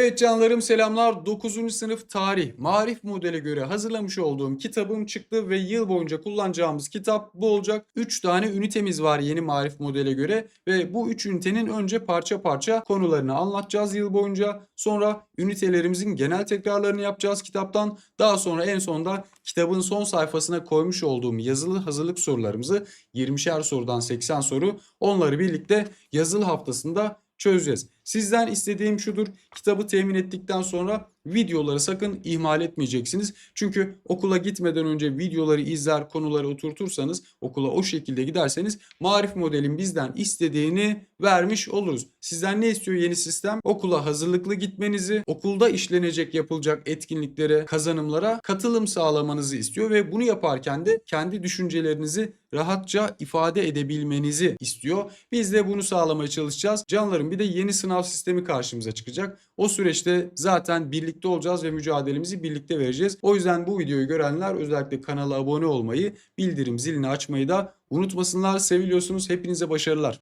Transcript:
Evet canlarım selamlar. 9. sınıf tarih marif modele göre hazırlamış olduğum kitabım çıktı ve yıl boyunca kullanacağımız kitap bu olacak. 3 tane ünitemiz var yeni marif modele göre ve bu 3 ünitenin önce parça parça konularını anlatacağız yıl boyunca. Sonra ünitelerimizin genel tekrarlarını yapacağız kitaptan. Daha sonra en sonda kitabın son sayfasına koymuş olduğum yazılı hazırlık sorularımızı 20'şer sorudan 80 soru onları birlikte yazılı haftasında çözeceğiz. Sizden istediğim şudur. Kitabı temin ettikten sonra videoları sakın ihmal etmeyeceksiniz. Çünkü okula gitmeden önce videoları izler, konuları oturtursanız, okula o şekilde giderseniz marif modelin bizden istediğini vermiş oluruz. Sizden ne istiyor yeni sistem? Okula hazırlıklı gitmenizi, okulda işlenecek yapılacak etkinliklere, kazanımlara katılım sağlamanızı istiyor ve bunu yaparken de kendi düşüncelerinizi rahatça ifade edebilmenizi istiyor. Biz de bunu sağlamaya çalışacağız. Canlarım bir de yeni sınav sistemi karşımıza çıkacak. O süreçte zaten birlikte olacağız ve mücadelemizi birlikte vereceğiz. O yüzden bu videoyu görenler özellikle kanala abone olmayı, bildirim zilini açmayı da unutmasınlar. Seviliyorsunuz. Hepinize başarılar.